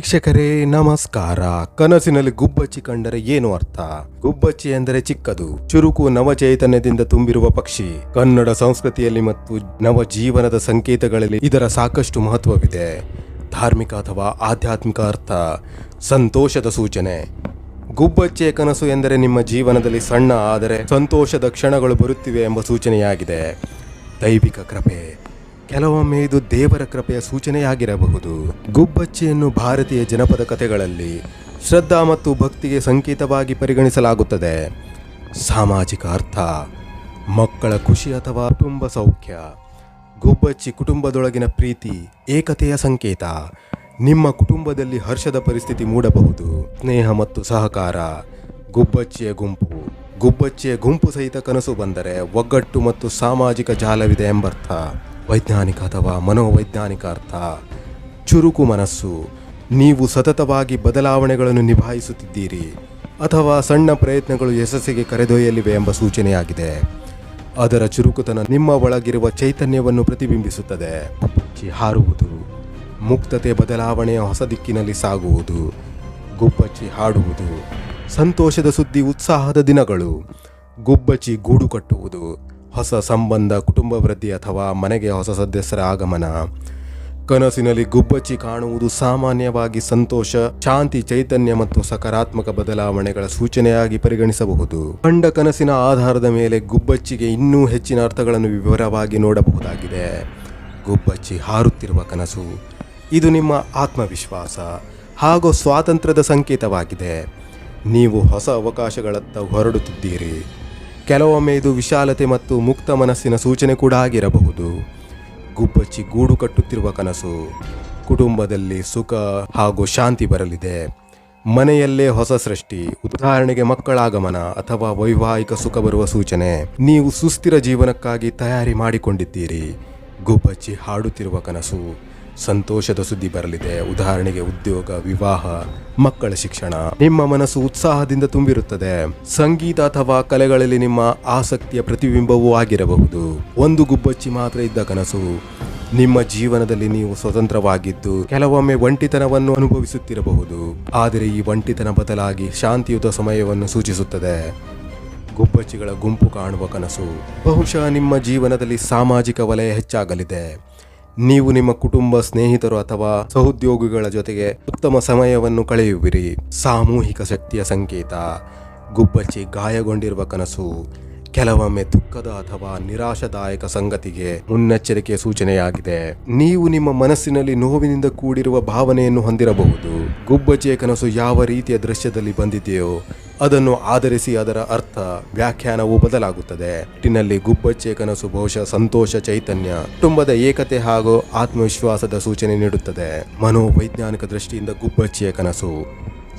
ವೀಕ್ಷಕರೇ, ನಮಸ್ಕಾರ. ಕನಸಿನಲ್ಲಿ ಗುಬ್ಬಚ್ಚಿ ಕಂಡರೆ ಏನು ಅರ್ಥ? ಗುಬ್ಬಚ್ಚಿ ಎಂದರೆ ಚಿಕ್ಕದು, ಚುರುಕು ನವಚೈತನ್ಯದಿಂದ ತುಂಬಿರುವ ಪಕ್ಷಿ. ಕನ್ನಡ ಸಂಸ್ಕೃತಿಯಲ್ಲಿ ಮತ್ತು ನವ ಜೀವನದ ಸಂಕೇತಗಳಲ್ಲಿ ಇದರ ಸಾಕಷ್ಟು ಮಹತ್ವವಿದೆ. ಧಾರ್ಮಿಕ ಅಥವಾ ಆಧ್ಯಾತ್ಮಿಕ ಅರ್ಥ, ಸಂತೋಷದ ಸೂಚನೆ. ಗುಬ್ಬಚ್ಚಿಯ ಕನಸು ಎಂದರೆ ನಿಮ್ಮ ಜೀವನದಲ್ಲಿ ಸಣ್ಣ ಆದರೆ ಸಂತೋಷದ ಕ್ಷಣಗಳು ಬರುತ್ತಿವೆ ಎಂಬ ಸೂಚನೆಯಾಗಿದೆ. ದೈವಿಕ ಕೃಪೆ. ಕೆಲವೊಮ್ಮೆ ಇದು ದೇವರ ಕೃಪೆಯ ಸೂಚನೆಯಾಗಿರಬಹುದು. ಗುಬ್ಬಚ್ಚಿಯನ್ನು ಭಾರತೀಯ ಜನಪದ ಕಥೆಗಳಲ್ಲಿ ಶ್ರದ್ಧಾ ಮತ್ತು ಭಕ್ತಿಗೆ ಸಂಕೇತವಾಗಿ ಪರಿಗಣಿಸಲಾಗುತ್ತದೆ. ಸಾಮಾಜಿಕ ಅರ್ಥ, ಮಕ್ಕಳ ಖುಷಿ ಅಥವಾ ಕುಟುಂಬ ಸೌಖ್ಯ, ಗುಬ್ಬಚ್ಚಿ ಕುಟುಂಬದೊಳಗಿನ ಪ್ರೀತಿ, ಏಕತೆಯ ಸಂಕೇತ, ನಿಮ್ಮ ಕುಟುಂಬದಲ್ಲಿ ಹರ್ಷದ ಪರಿಸ್ಥಿತಿ ಮೂಡಬಹುದು. ಸ್ನೇಹ ಮತ್ತು ಸಹಕಾರ, ಗುಬ್ಬಚ್ಚಿಯ ಗುಂಪು ಗುಬ್ಬಚ್ಚಿಯ ಗುಂಪು ಸಹಿತ ಕನಸು ಬಂದರೆ ಒಗ್ಗಟ್ಟು ಮತ್ತು ಸಾಮಾಜಿಕ ಜಾಲವಿದೆ ಎಂಬರ್ಥ. ವೈಜ್ಞಾನಿಕ ಅಥವಾ ಮನೋವೈಜ್ಞಾನಿಕ ಅರ್ಥ. ಚುರುಕು ಮನಸ್ಸು. ನೀವು ಸತತವಾಗಿ ಬದಲಾವಣೆಗಳನ್ನು ನಿಭಾಯಿಸುತ್ತಿದ್ದೀರಿ. ಅಥವಾ ಸಣ್ಣ ಪ್ರಯತ್ನಗಳು ಯಶಸ್ಸಿಗೆ ಕರೆದೊಯ್ಯಲಿವೆ ಎಂಬ ಸೂಚನೆಯಾಗಿದೆ. ಅದರ ಚುರುಕುತನ ನಿಮ್ಮ ಒಳಗಿರುವ ಚೈತನ್ಯವನ್ನು ಪ್ರತಿಬಿಂಬಿಸುತ್ತದೆ. ಹಾರುವುದು. ಮುಕ್ತತೆ ಬದಲಾವಣೆಯ ಹೊಸ ದಿಕ್ಕಿನಲ್ಲಿ ಸಾಗುವುದು. ಗುಬ್ಬಚ್ಚಿ ಹಾಡುವುದು. ಸಂತೋಷದ ಸುದ್ದಿ ಉತ್ಸಾಹದ ದಿನಗಳು. ಗುಬ್ಬಚ್ಚಿ ಗೂಡು ಕಟ್ಟುವುದು. ಹೊಸ ಸಂಬಂಧ, ಕುಟುಂಬ ವೃದ್ಧಿ ಅಥವಾ ಮನೆಗೆ ಹೊಸ ಸದಸ್ಯರ ಆಗಮನ. ಕನಸಿನಲ್ಲಿ ಗುಬ್ಬಚ್ಚಿ ಕಾಣುವುದು ಸಾಮಾನ್ಯವಾಗಿ ಸಂತೋಷ, ಶಾಂತಿ, ಚೈತನ್ಯ ಮತ್ತು ಸಕಾರಾತ್ಮಕ ಬದಲಾವಣೆಗಳ ಸೂಚನೆಯಾಗಿ ಪರಿಗಣಿಸಬಹುದು. ಕಂಡ ಕನಸಿನ ಆಧಾರದ ಮೇಲೆ ಗುಬ್ಬಚ್ಚಿಗೆ ಇನ್ನೂ ಹೆಚ್ಚಿನ ಅರ್ಥಗಳನ್ನು ವಿವರವಾಗಿ ನೋಡಬಹುದಾಗಿದೆ. ಗುಬ್ಬಚ್ಚಿ ಹಾರುತ್ತಿರುವ ಕನಸು, ಇದು ನಿಮ್ಮ ಆತ್ಮವಿಶ್ವಾಸ, ಹಾಗೂ ಸ್ವಾತಂತ್ರ್ಯದ ಸಂಕೇತವಾಗಿದೆ. ನೀವು ಹೊಸ ಅವಕಾಶಗಳತ್ತ ಹೊರಡುತ್ತಿದ್ದೀರಿ. ಕೆಲವೊಮ್ಮೆ ಇದು ವಿಶಾಲತೆ ಮತ್ತು ಮುಕ್ತ ಮನಸ್ಸಿನ ಸೂಚನೆ ಕೂಡ ಆಗಿರಬಹುದು. ಗುಬ್ಬಚ್ಚಿ ಗೂಡು ಕಟ್ಟುತ್ತಿರುವ ಕನಸು, ಕುಟುಂಬದಲ್ಲಿ ಸುಖ ಹಾಗೂ ಶಾಂತಿ ಬರಲಿದೆ. ಮನೆಯಲ್ಲೇ ಹೊಸ ಸೃಷ್ಟಿ, ಉದಾಹರಣೆಗೆ ಮಕ್ಕಳ ಆಗಮನ ಅಥವಾ ವೈವಾಹಿಕ ಸುಖ ಬರುವ ಸೂಚನೆ. ನೀವು ಸುಸ್ಥಿರ ಜೀವನಕ್ಕಾಗಿ ತಯಾರಿ ಮಾಡಿಕೊಂಡಿದ್ದೀರಿ. ಗುಬ್ಬಚ್ಚಿ ಹಾಡುತ್ತಿರುವ ಕನಸು ಸಂತೋಷದ ಸುದ್ದಿ ಬರಲಿದೆ. ಉದಾಹರಣೆಗೆ ಉದ್ಯೋಗ, ವಿವಾಹ, ಮಕ್ಕಳ ಶಿಕ್ಷಣ. ನಿಮ್ಮ ಮನಸ್ಸು ಉತ್ಸಾಹದಿಂದ ತುಂಬಿರುತ್ತದೆ. ಸಂಗೀತ ಅಥವಾ ಕಲೆಗಳಲ್ಲಿ ನಿಮ್ಮ ಆಸಕ್ತಿಯ ಪ್ರತಿಬಿಂಬವೂ ಆಗಿರಬಹುದು. ಒಂದು ಗುಬ್ಬಚ್ಚಿ ಮಾತ್ರ ಇದ್ದ ಕನಸು. ನಿಮ್ಮ ಜೀವನದಲ್ಲಿ ನೀವು ಸ್ವತಂತ್ರವಾಗಿದ್ದು, ಕೆಲವೊಮ್ಮೆ ಒಂಟಿತನವನ್ನು ಅನುಭವಿಸುತ್ತಿರಬಹುದು. ಆದರೆ ಈ ಒಂಟಿತನ ಬದಲಾಗಿ ಶಾಂತಿಯುತ ಸಮಯವನ್ನು ಸೂಚಿಸುತ್ತದೆ. ಗುಬ್ಬಚ್ಚಿಗಳ ಗುಂಪು ಕಾಣುವ ಕನಸು. ಬಹುಶಃ ನಿಮ್ಮ ಜೀವನದಲ್ಲಿ ಸಾಮಾಜಿಕ ವಲಯ ಹೆಚ್ಚಾಗಲಿದೆ. ನೀವು ನಿಮ್ಮ ಕುಟುಂಬ ಸ್ನೇಹಿತರು ಅಥವಾ ಸಹೋದ್ಯೋಗಿಗಳ ಜೊತೆಗೆ ಉತ್ತಮ ಸಮಯವನ್ನು ಕಳೆಯುವಿರಿ. ಸಾಮೂಹಿಕ ಶಕ್ತಿಯ ಸಂಕೇತ. ಗುಬ್ಬಚ್ಚಿ ಗಾಯಗೊಂಡಿರುವ ಕನಸು. ಕೆಲವೊಮ್ಮೆ ದುಃಖದ ಅಥವಾ ನಿರಾಶಾದಾಯಕ ಸಂಗತಿಗೆ ಮುನ್ನೆಚ್ಚರಿಕೆಯ ಸೂಚನೆಯಾಗಿದೆ. ನೀವು ನಿಮ್ಮ ಮನಸ್ಸಿನಲ್ಲಿ ನೋವಿನಿಂದ ಕೂಡಿರುವ ಭಾವನೆಯನ್ನು ಹೊಂದಿರಬಹುದು. ಗುಬ್ಬಚ್ಚಿಯ ಕನಸು ಯಾವ ರೀತಿಯ ದೃಶ್ಯದಲ್ಲಿ ಬಂದಿದೆಯೋ ಅದನ್ನು ಆಧರಿಸಿ ಅದರ ಅರ್ಥ ವ್ಯಾಖ್ಯಾನವು ಬದಲಾಗುತ್ತದೆ. ಒಟ್ಟಿನಲ್ಲಿ ಗುಬ್ಬಚ್ಚಿಯ ಕನಸು, ಬಹುಶಃ ಸಂತೋಷ, ಚೈತನ್ಯ ಕುಟುಂಬದ ಏಕತೆ ಹಾಗೂ ಆತ್ಮವಿಶ್ವಾಸದ ಸೂಚನೆ ನೀಡುತ್ತದೆ. ಮನೋವೈಜ್ಞಾನಿಕ ದೃಷ್ಟಿಯಿಂದ ಗುಬ್ಬಚ್ಚಿಯ ಕನಸು,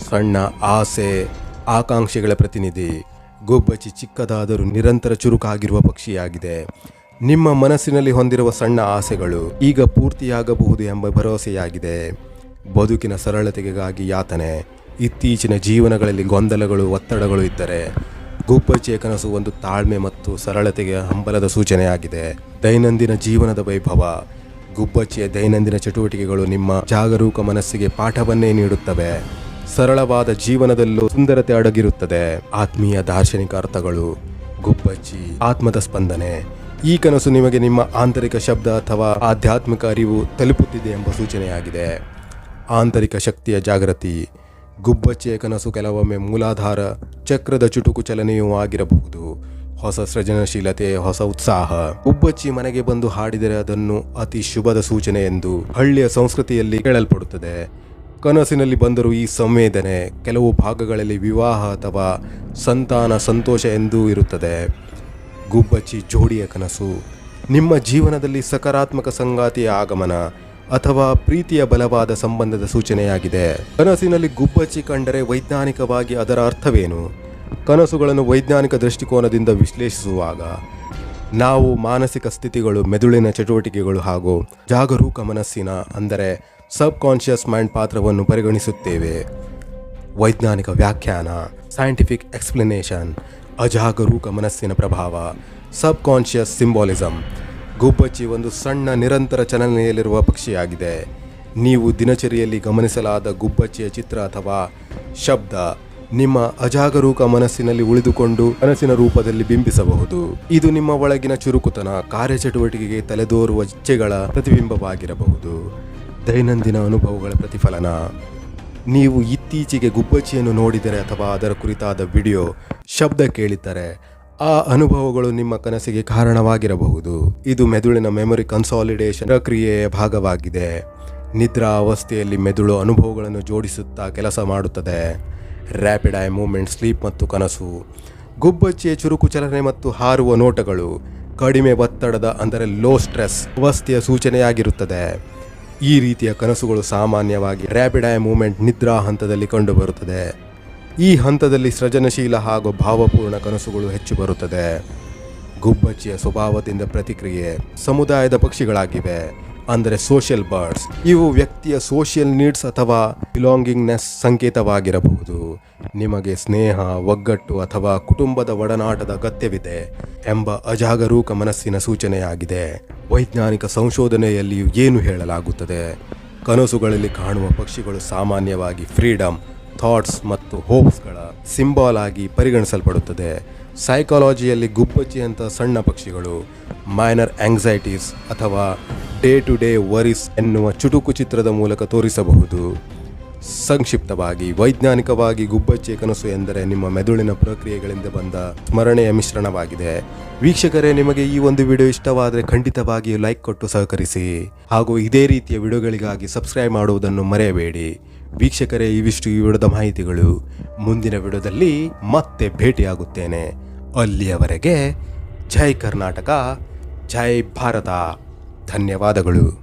ಸಣ್ಣ ಆಸೆ, ಆಕಾಂಕ್ಷೆಗಳ ಪ್ರತಿನಿಧಿ, ಗುಬ್ಬಚ್ಚಿ ಚಿಕ್ಕದಾದರೂ ನಿರಂತರ ಚುರುಕಾಗಿರುವ ಪಕ್ಷಿಯಾಗಿದೆ. ನಿಮ್ಮ ಮನಸ್ಸಿನಲ್ಲಿ ಹೊಂದಿರುವ ಸಣ್ಣ ಆಸೆಗಳು ಈಗ ಪೂರ್ತಿಯಾಗಬಹುದು ಎಂಬ ಭರವಸೆಯಾಗಿದೆ. ಬದುಕಿನ ಸರಳತೆಗಾಗಿ ಯಾತನೆ ಇತ್ತೀಚಿನ ಜೀವನಗಳಲ್ಲಿ ಗೊಂದಲಗಳು, ಒತ್ತಡಗಳು ಇದ್ದರೆ ಗುಬ್ಬಚ್ಚಿಯ ಕನಸು ಒಂದು ತಾಳ್ಮೆ ಮತ್ತು ಸರಳತೆಗೆ ಹಂಬಲದ ಸೂಚನೆಯಾಗಿದೆ. ದೈನಂದಿನ ಜೀವನದ ವೈಭವ, ಗುಬ್ಬಚ್ಚಿಯ ದೈನಂದಿನ ಚಟುವಟಿಕೆಗಳು ನಿಮ್ಮ ಜಾಗರೂಕ ಮನಸ್ಸಿಗೆ ಪಾಠವನ್ನೇ ನೀಡುತ್ತವೆ. ಸರಳವಾದ ಜೀವನದಲ್ಲೂ ಸುಂದರತೆ ಅಡಗಿರುತ್ತದೆ. ಆತ್ಮೀಯ ದಾರ್ಶನಿಕ ಅರ್ಥಗಳು, ಗುಬ್ಬಚ್ಚಿ, ಆತ್ಮದ ಸ್ಪಂದನೆ, ಈ ಕನಸು ನಿಮಗೆ ನಿಮ್ಮ ಆಂತರಿಕ ಶಬ್ದ ಅಥವಾ ಆಧ್ಯಾತ್ಮಿಕ ಅರಿವು ತಲುಪುತ್ತಿದೆ ಎಂಬ ಸೂಚನೆಯಾಗಿದೆ. ಆಂತರಿಕ ಶಕ್ತಿಯ ಜಾಗೃತಿ ಗುಬ್ಬಚ್ಚಿಯ ಕನಸು ಕೆಲವೊಮ್ಮೆ ಮೂಲಾಧಾರ ಚಕ್ರದ ಚುಟುಕು ಚಲನೆಯೂ ಆಗಿರಬಹುದು. ಹೊಸ ಸೃಜನಶೀಲತೆ, ಹೊಸ ಉತ್ಸಾಹ. ಗುಬ್ಬಚ್ಚಿ ಮನೆಗೆ ಬಂದು ಹಾಡಿದರೆ ಅದನ್ನು ಅತಿ ಶುಭದ ಸೂಚನೆ ಎಂದು ಹಳ್ಳಿಯ ಸಂಸ್ಕೃತಿಯಲ್ಲಿ ಕೇಳಲ್ಪಡುತ್ತದೆ. ಕನಸಿನಲ್ಲಿ ಬಂದರೂ ಈ ಸಂವೇದನೆ ಕೆಲವು ಭಾಗಗಳಲ್ಲಿ ವಿವಾಹ ಅಥವಾ ಸಂತಾನ ಸಂತೋಷ ಎಂದೂ ಇರುತ್ತದೆ. ಗುಬ್ಬಚ್ಚಿ ಜೋಡಿಯ ಕನಸು ನಿಮ್ಮ ಜೀವನದಲ್ಲಿ ಸಕಾರಾತ್ಮಕ ಸಂಗಾತಿಯ ಆಗಮನ. ಅಥವಾ ಪ್ರೀತಿಯ ಬಲವಾದ ಸಂಬಂಧದ ಸೂಚನೆಯಾಗಿದೆ. ಕನಸಿನಲ್ಲಿ ಗುಬ್ಬಚ್ಚಿ ಕಂಡರೆ ವೈಜ್ಞಾನಿಕವಾಗಿ ಅದರ ಅರ್ಥವೇನು? ಕನಸುಗಳನ್ನು ವೈಜ್ಞಾನಿಕ ದೃಷ್ಟಿಕೋನದಿಂದ ವಿಶ್ಲೇಷಿಸುವಾಗ ನಾವು ಮಾನಸಿಕ ಸ್ಥಿತಿಗಳು, ಮೆದುಳಿನ ಚಟುವಟಿಕೆಗಳು ಹಾಗೂ ಜಾಗರೂಕ ಮನಸ್ಸಿನ, ಅಂದರೆ ಸಬ್ ಕಾನ್ಷಿಯಸ್ ಮೈಂಡ್ ಪಾತ್ರವನ್ನು ಪರಿಗಣಿಸುತ್ತೇವೆ. ವೈಜ್ಞಾನಿಕ ವ್ಯಾಖ್ಯಾನ, ಸೈಂಟಿಫಿಕ್ ಎಕ್ಸ್ಪ್ಲನೇಷನ್, ಅಜಾಗರೂಕ ಮನಸ್ಸಿನ ಪ್ರಭಾವ ಸಬ್ ಕಾನ್ಷಿಯಸ್ ಸಿಂಬಾಲಿಸಮ್ ಗುಬ್ಬಚ್ಚಿ ಒಂದು ಸಣ್ಣ ನಿರಂತರ ಚಲನೆಯಲ್ಲಿರುವ ಪಕ್ಷಿಯಾಗಿದೆ. ನೀವು ದಿನಚರಿಯಲ್ಲಿ ಗಮನಿಸಲಾದ ಗುಬ್ಬಚ್ಚಿಯ ಚಿತ್ರ ಅಥವಾ ಶಬ್ದ ನಿಮ್ಮ ಅಜಾಗರೂಕ ಮನಸ್ಸಿನಲ್ಲಿ ಉಳಿದುಕೊಂಡು ಮನಸ್ಸಿನ ರೂಪದಲ್ಲಿ ಬಿಂಬಿಸಬಹುದು. ಇದು ನಿಮ್ಮ ಒಳಗಿನ ಚುರುಕುತನ, ಕಾರ್ಯಚಟುವಟಿಕೆಗೆ ತಲೆದೋರುವ ಇಚ್ಛೆಗಳ ಪ್ರತಿಬಿಂಬವಾಗಿರಬಹುದು. ದೈನಂದಿನ ಅನುಭವಗಳ ಪ್ರತಿಫಲನ. ನೀವು ಇತ್ತೀಚೆಗೆ ಗುಬ್ಬಚ್ಚಿಯನ್ನು ನೋಡಿದರೆ ಅಥವಾ ಅದರ ಕುರಿತಾದ ವಿಡಿಯೋ ಶಬ್ದ ಕೇಳಿದ್ದರೆ ಆ ಅನುಭವಗಳು ನಿಮ್ಮ ಕನಸಿಗೆ ಕಾರಣವಾಗಿರಬಹುದು. ಇದು ಮೆದುಳಿನ ಮೆಮೊರಿ ಕನ್ಸಾಲಿಡೇಷನ್ ಪ್ರಕ್ರಿಯೆಯ ಭಾಗವಾಗಿದೆ. ನಿದ್ರಾ ಅವಸ್ಥೆಯಲ್ಲಿ ಮೆದುಳು ಅನುಭವಗಳನ್ನು ಜೋಡಿಸುತ್ತಾ ಕೆಲಸ ಮಾಡುತ್ತದೆ. ರ್ಯಾಪಿಡ್ ಐ ಮೂಮೆಂಟ್ ಸ್ಲೀಪ್ ಮತ್ತು ಕನಸು. ಗುಬ್ಬಚ್ಚಿಯ ಚುರುಕು ಚಲನೆ ಮತ್ತು ಹಾರುವ ನೋಟಗಳು. ಕಡಿಮೆ ಒತ್ತಡದ, ಅಂದರೆ ಲೋ ಸ್ಟ್ರೆಸ್ ಅವಸ್ಥೆಯ ಸೂಚನೆಯಾಗಿರುತ್ತದೆ. ಈ ರೀತಿಯ ಕನಸುಗಳು ಸಾಮಾನ್ಯವಾಗಿ ರ್ಯಾಪಿಡ್ ಐ ಮೂಮೆಂಟ್ ನಿದ್ರಾ ಹಂತದಲ್ಲಿ ಕಂಡುಬರುತ್ತದೆ. ಈ ಹಂತದಲ್ಲಿ ಸೃಜನಶೀಲ ಹಾಗೂ ಭಾವಪೂರ್ಣ ಕನಸುಗಳು ಹೆಚ್ಚು ಬರುತ್ತದೆ. ಗುಬ್ಬಚ್ಚಿಯ ಸ್ವಭಾವದಿಂದ ಪ್ರತಿಕ್ರಿಯೆ ಸಮುದಾಯದ ಪಕ್ಷಿಗಳಾಗಿವೆ. ಅಂದರೆ ಸೋಷಿಯಲ್ ಬರ್ಡ್ಸ್ ಇವು ವ್ಯಕ್ತಿಯ ಸೋಷಿಯಲ್ ನೀಡ್ಸ್ ಅಥವಾ ಬಿಲಾಂಗಿಂಗ್ನೆಸ್ ಸಂಕೇತವಾಗಿರಬಹುದು. ನಿಮಗೆ ಸ್ನೇಹ, ಒಗ್ಗಟ್ಟು ಅಥವಾ ಕುಟುಂಬದ ಒಡನಾಟದ ಅಗತ್ಯವಿದೆ ಎಂಬ ಅಜಾಗರೂಕ ಮನಸ್ಸಿನ ಸೂಚನೆಯಾಗಿದೆ. ವೈಜ್ಞಾನಿಕ ಸಂಶೋಧನೆಯಲ್ಲಿಯೂ ಏನು ಹೇಳಲಾಗುತ್ತದೆ? ಕನಸುಗಳಲ್ಲಿ ಕಾಣುವ ಪಕ್ಷಿಗಳು ಸಾಮಾನ್ಯವಾಗಿ ಫ್ರೀಡಮ್ ಥಾಟ್ಸ್ ಮತ್ತು ಹೋಪ್ಸ್ಗಳ ಸಿಂಬಾಲ್ ಆಗಿ ಪರಿಗಣಿಸಲ್ಪಡುತ್ತದೆ. ಸೈಕಾಲಜಿಯಲ್ಲಿ ಗುಬ್ಬಚ್ಚಿಯಂಥ ಸಣ್ಣ ಪಕ್ಷಿಗಳು, ಮೈನರ್ ಆಂಗ್ಸೈಟೀಸ್ ಅಥವಾ ಡೇ ಟು ಡೇ ವರಿಸ್ ಎನ್ನುವ ಚುಟುಕು ಚಿತ್ರದ ಮೂಲಕ ತೋರಿಸಬಹುದು. ಸಂಕ್ಷಿಪ್ತವಾಗಿ, ವೈಜ್ಞಾನಿಕವಾಗಿ ಗುಬ್ಬಚ್ಚಿಯ ಕನಸು ಎಂದರೆ ನಿಮ್ಮ ಮೆದುಳಿನ ಪ್ರಕ್ರಿಯೆಗಳಿಂದ ಬಂದ ಸ್ಮರಣೆಯ ಮಿಶ್ರಣವಾಗಿದೆ. ವೀಕ್ಷಕರೇ, ನಿಮಗೆ ಈ ಒಂದು ವಿಡಿಯೋ ಇಷ್ಟವಾದರೆ ಖಂಡಿತವಾಗಿಯೂ ಲೈಕ್ ಕೊಟ್ಟು ಸಹಕರಿಸಿ ಹಾಗೂ ಇದೇ ರೀತಿಯ ವಿಡಿಯೋಗಳಿಗಾಗಿ ಸಬ್ಸ್ಕ್ರೈಬ್ ಮಾಡುವುದನ್ನು ಮರೆಯಬೇಡಿ. ವೀಕ್ಷಕರೇ, ಇವಿಷ್ಟು ಈ ವಿಡಿಯೋದ ಮಾಹಿತಿಗಳು. ಮುಂದಿನ ವಿಡಿಯೋದಲ್ಲಿ ಮತ್ತೆ ಭೇಟಿಯಾಗುತ್ತೇನೆ. ಅಲ್ಲಿಯವರೆಗೆ ಜೈ ಕರ್ನಾಟಕ, ಜೈ ಭಾರತ. ಧನ್ಯವಾದಗಳು.